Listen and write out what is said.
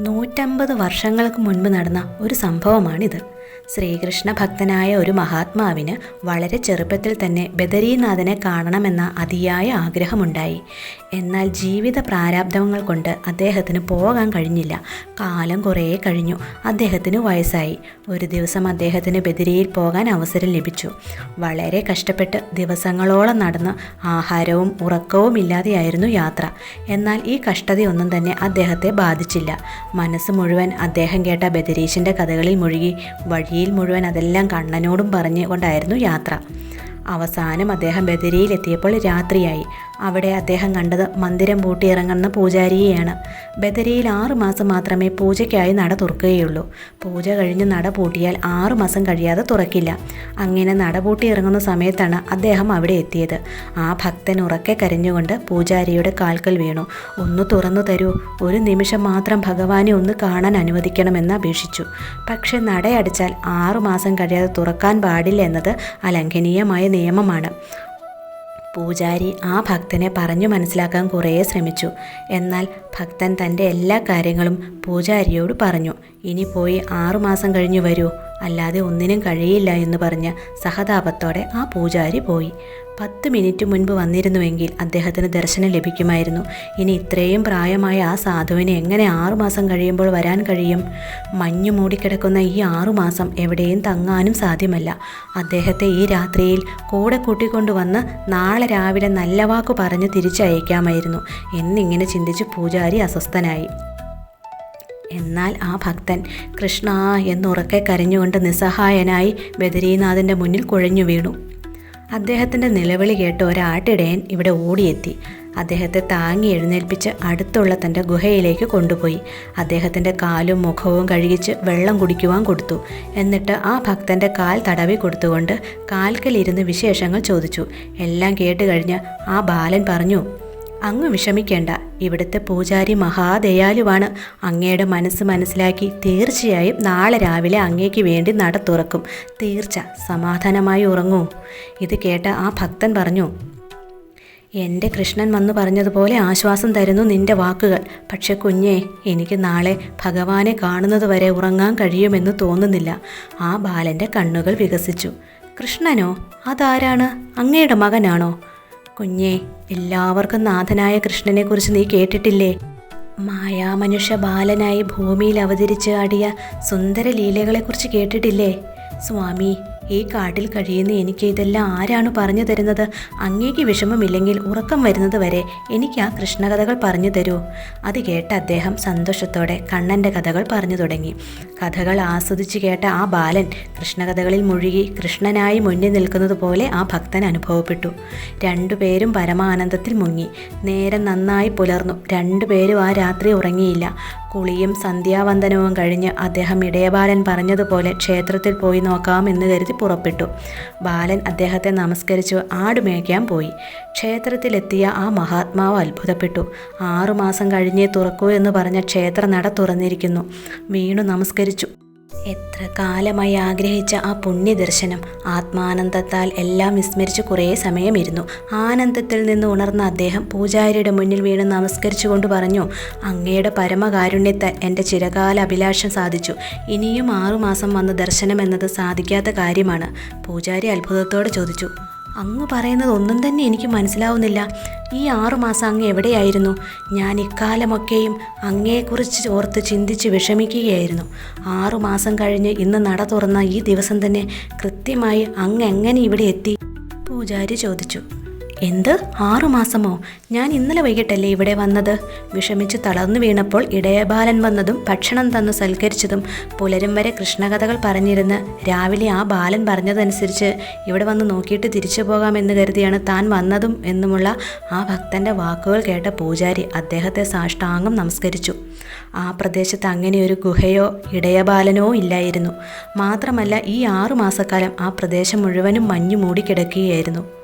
നൂറ്റമ്പത് വർഷങ്ങൾക്ക് മുൻപ് നടന്ന ഒരു സംഭവമാണിത്. ശ്രീകൃഷ്ണ ഭക്തനായ ഒരു മഹാത്മാവിന് വളരെ ചെറുപ്പത്തിൽ തന്നെ ബദരീനാഥനെ കാണണമെന്ന അതിയായ ആഗ്രഹമുണ്ടായി. എന്നാൽ ജീവിത പ്രാരാബ്ധങ്ങൾ കൊണ്ട് അദ്ദേഹത്തിന് പോകാൻ കഴിഞ്ഞില്ല. കാലം കുറേ കഴിഞ്ഞു. അദ്ദേഹത്തിന് വയസ്സായി. ഒരു ദിവസം അദ്ദേഹത്തിന് ബദരിയിൽ പോകാൻ അവസരം ലഭിച്ചു. വളരെ കഷ്ടപ്പെട്ട് ദിവസങ്ങളോളം നടന്ന് ആഹാരവും ഉറക്കവും ഇല്ലാതെയായിരുന്നു യാത്ര. എന്നാൽ ഈ കഷ്ടതയൊന്നും തന്നെ അദ്ദേഹത്തെ ബാധിച്ചില്ല. മനസ്സ് മുഴുവൻ അദ്ദേഹം കേട്ട ബദരീഷിന്റെ കഥകളിൽ മുഴുകി വഴിയിൽ മുഴുവൻ അതെല്ലാം കണ്ണനോടും പറഞ്ഞുകൊണ്ടായിരുന്നു യാത്ര. അവസാനം അദ്ദേഹം ബദരിയിലെത്തിയപ്പോൾ രാത്രിയായി. അവിടെ അദ്ദേഹം കണ്ടത് മന്ദിരം പൂട്ടിയിറങ്ങുന്ന പൂജാരിയെയാണ്. ബദരിയിൽ ആറു മാസം മാത്രമേ പൂജയ്ക്കായി നട തുറക്കുകയുള്ളൂ. പൂജ കഴിഞ്ഞ് നട പൂട്ടിയാൽ ആറു മാസം കഴിയാതെ തുറക്കില്ല. അങ്ങനെ നട പൂട്ടിയിറങ്ങുന്ന സമയത്താണ് അദ്ദേഹം അവിടെ എത്തിയത്. ആ ഭക്തൻ ഉറക്കെ കരഞ്ഞുകൊണ്ട് പൂജാരിയുടെ കാൽക്കൽ വീണു. ഒന്ന് തുറന്നു തരൂ. ഒരു നിമിഷം മാത്രം ഭഗവാനെ ഒന്ന് കാണാൻ അനുവദിക്കണമെന്ന് അപേക്ഷിച്ചു. പക്ഷെ നടയടച്ചാൽ ആറു മാസം കഴിയാതെ തുറക്കാൻ പാടില്ല എന്നത് അലംഘനീയമായ നിയമമാണ്. പൂജാരി ആ ഭക്തനെ പറഞ്ഞു മനസ്സിലാക്കാൻ കുറേ ശ്രമിച്ചു. എന്നാൽ ഭക്തൻ തന്റെ എല്ലാ കാര്യങ്ങളും പൂജാരിയോട് പറഞ്ഞു. ഇനി പോയി ആറുമാസം കഴിഞ്ഞു വരൂ. അല്ലാതെ ഒന്നിനും കഴിയില്ല എന്ന് പറഞ്ഞ് സഹതാപത്തോടെ ആ പൂജാരി പോയി. പത്ത് മിനിറ്റ് മുൻപ് വന്നിരുന്നുവെങ്കിൽ അദ്ദേഹത്തിന് ദർശനം ലഭിക്കുമായിരുന്നു. ഇനി ഇത്രയും പ്രായമായ ആ സാധുവിന് എങ്ങനെ ആറുമാസം കഴിയുമ്പോൾ വരാൻ കഴിയും? മഞ്ഞു മൂടിക്കിടക്കുന്ന ഈ ആറുമാസം എവിടെയും തങ്ങാനും സാധ്യമല്ല. അദ്ദേഹത്തെ ഈ രാത്രിയിൽ കൂടെ കൂട്ടിക്കൊണ്ടുവന്ന് നാളെ രാവിലെ നല്ല വാക്കു പറഞ്ഞ് തിരിച്ചയക്കാമായിരുന്നു. എന്നിങ്ങനെ ചിന്തിച്ച് പൂജാരി അസ്വസ്ഥനായി. എന്നാൽ ആ ഭക്തൻ കൃഷ്ണ എന്നുറക്കെ കരഞ്ഞുകൊണ്ട് നിസ്സഹായനായി ബദരീനാഥന്റെ മുന്നിൽ കുഴഞ്ഞു വീണു. അദ്ദേഹത്തിന്റെ നിലവിളി കേട്ട് ഒരാട്ടിടയൻ ഇവിടെ ഓടിയെത്തി. അദ്ദേഹത്തെ താങ്ങി എഴുന്നേൽപ്പിച്ച് അടുത്തുള്ള തന്റെ ഗുഹയിലേക്ക് കൊണ്ടുപോയി. അദ്ദേഹത്തിന്റെ കാലും മുഖവും കഴുകിച്ച് വെള്ളം കുടിക്കുവാൻ കൊടുത്തു. എന്നിട്ട് ആ ഭക്തന്റെ കാൽ തടവി കൊടുത്തുകൊണ്ട് കാൽക്കലിരുന്ന് വിശേഷങ്ങൾ ചോദിച്ചു. എല്ലാം കേട്ട് കഴിഞ്ഞ് ആ ബാലൻ പറഞ്ഞു അങ്ങ് വിഷമിക്കേണ്ട. ഇവിടുത്തെ പൂജാരി മഹാദയാലുവാണ്. അങ്ങയുടെ മനസ്സ് മനസ്സിലാക്കി തീർച്ചയായും നാളെ രാവിലെ അങ്ങേക്ക് വേണ്ടി നട തുറക്കും. തീർച്ച. സമാധാനമായി ഉറങ്ങൂ. ഇത് കേട്ട ആ ഭക്തൻ പറഞ്ഞു എന്റെ കൃഷ്ണൻ വന്നു പറഞ്ഞതുപോലെ ആശ്വാസം തരുന്നു നിന്റെ വാക്കുകൾ. പക്ഷെ കുഞ്ഞേ എനിക്ക് നാളെ ഭഗവാനെ കാണുന്നത് വരെ ഉറങ്ങാൻ കഴിയുമെന്ന് തോന്നുന്നില്ല. ആ ബാലന്റെ കണ്ണുകൾ വികസിച്ചു. കൃഷ്ണനോ? അതാരാണ്? അങ്ങയുടെ മകനാണോ? കുഞ്ഞെ എല്ലാവർക്കും നാഥനായ കൃഷ്ണനെക്കുറിച്ച് നീ കേട്ടിട്ടില്ലേ? മായാമനുഷ്യ ബാലനായി ഭൂമിയിൽ അവതരിച്ച് ആടിയ സുന്ദര ലീലകളെക്കുറിച്ച് കേട്ടിട്ടില്ലേ? സ്വാമി ഈ കാട്ടിൽ കഴിയുന്ന എനിക്ക് ഇതെല്ലാം ആരാണ് പറഞ്ഞു തരുന്നത്? അങ്ങേക്ക് വിഷമമില്ലെങ്കിൽ ഉറക്കം വരുന്നത് വരെ എനിക്ക് ആ കൃഷ്ണകഥകൾ പറഞ്ഞു തരൂ. അത് കേട്ട അദ്ദേഹം സന്തോഷത്തോടെ കണ്ണന്റെ കഥകൾ പറഞ്ഞു തുടങ്ങി. കഥകൾ ആസ്വദിച്ച് കേട്ട ആ ബാലൻ കൃഷ്ണകഥകളിൽ മുഴുകി കൃഷ്ണനായി മുന്നിൽ നിൽക്കുന്നത് പോലെ ആ ഭക്തൻ അനുഭവപ്പെട്ടു. രണ്ടുപേരും പരമാനന്ദത്തിൽ മുങ്ങി. നേരം നന്നായി പുലർന്നു. രണ്ടുപേരും ആ രാത്രി ഉറങ്ങിയില്ല. കുളിയും സന്ധ്യാവന്ദനവും കഴിഞ്ഞ് അദ്ദേഹം ഇടയബാലൻ പറഞ്ഞതുപോലെ ക്ഷേത്രത്തിൽ പോയി നോക്കാമെന്ന് കരുതി പുറപ്പെട്ടു. ബാലൻ അദ്ദേഹത്തെ നമസ്കരിച്ചു ആടുമേയ്ക്കാൻ പോയി. ക്ഷേത്രത്തിലെത്തിയ ആ മഹാത്മാവ് അത്ഭുതപ്പെട്ടു. ആറുമാസം കഴിഞ്ഞേ തുറക്കൂ എന്ന് പറഞ്ഞ ക്ഷേത്ര നട തുറന്നിരിക്കുന്നു. വീണു നമസ്കരിച്ചു. എത്ര കാലമായി ആഗ്രഹിച്ച ആ പുണ്യദർശനം. ആത്മാനന്ദത്താൽ എല്ലാം വിസ്മരിച്ച് കുറേ സമയമിരുന്നു. ആനന്ദത്തിൽ നിന്ന് ഉണർന്ന അദ്ദേഹം പൂജാരിയുടെ മുന്നിൽ വീണ് നമസ്കരിച്ചുകൊണ്ട് പറഞ്ഞു അങ്ങയുടെ പരമകാരുണ്യത്തെ എന്റെ ചിരകാല അഭിലാഷം സാധിച്ചു. ഇനിയും ആറുമാസം വന്ന് ദർശനം എന്നത് സാധിക്കാത്ത കാര്യമാണ് പൂജാരി അത്ഭുതത്തോടെ ചോദിച്ചു. അങ്ങ് പറയുന്നത് ഒന്നും തന്നെ എനിക്ക് മനസ്സിലാവുന്നില്ല. ഈ ആറുമാസം അങ്ങ് എവിടെയായിരുന്നു? ഞാൻ ഇക്കാലമൊക്കെയും അങ്ങയെക്കുറിച്ച് ഓർത്ത് ചിന്തിച്ച് വിഷമിക്കുകയായിരുന്നു. ആറുമാസം കഴിഞ്ഞ് ഇന്ന് നട തുറന്ന ഈ ദിവസം തന്നെ കൃത്യമായി അങ്ങ് എങ്ങനെ ഇവിടെ എത്തി? പൂജാരി ചോദിച്ചു. എന്ത്? ആറുമാസമോ ഞാൻ ഇന്നലെ വൈകിട്ടല്ലേ ഇവിടെ വന്നത്? വിഷമിച്ച് തളർന്നു വീണപ്പോൾ ഇടയബാലൻ വന്നതും ഭക്ഷണം തന്നു സൽക്കരിച്ചതും പുലരും വരെ കൃഷ്ണകഥകൾ പറഞ്ഞിരുന്ന് രാവിലെ ആ ബാലൻ പറഞ്ഞതനുസരിച്ച് ഇവിടെ വന്ന് നോക്കിയിട്ട് തിരിച്ചു പോകാമെന്ന് കരുതിയാണ് താൻ വന്നതും എന്നുമുള്ള ആ ഭക്തന്റെ വാക്കുകൾ കേട്ട പൂജാരി അദ്ദേഹത്തെ സാഷ്ടാംഗം നമസ്കരിച്ചു. ആ പ്രദേശത്ത് അങ്ങനെ ഒരു ഗുഹയോ ഇടയബാലനോ ഇല്ലായിരുന്നു. മാത്രമല്ല ഈ ആറു മാസക്കാലം ആ പ്രദേശം മുഴുവനും മഞ്ഞു മൂടിക്കിടക്കുകയായിരുന്നു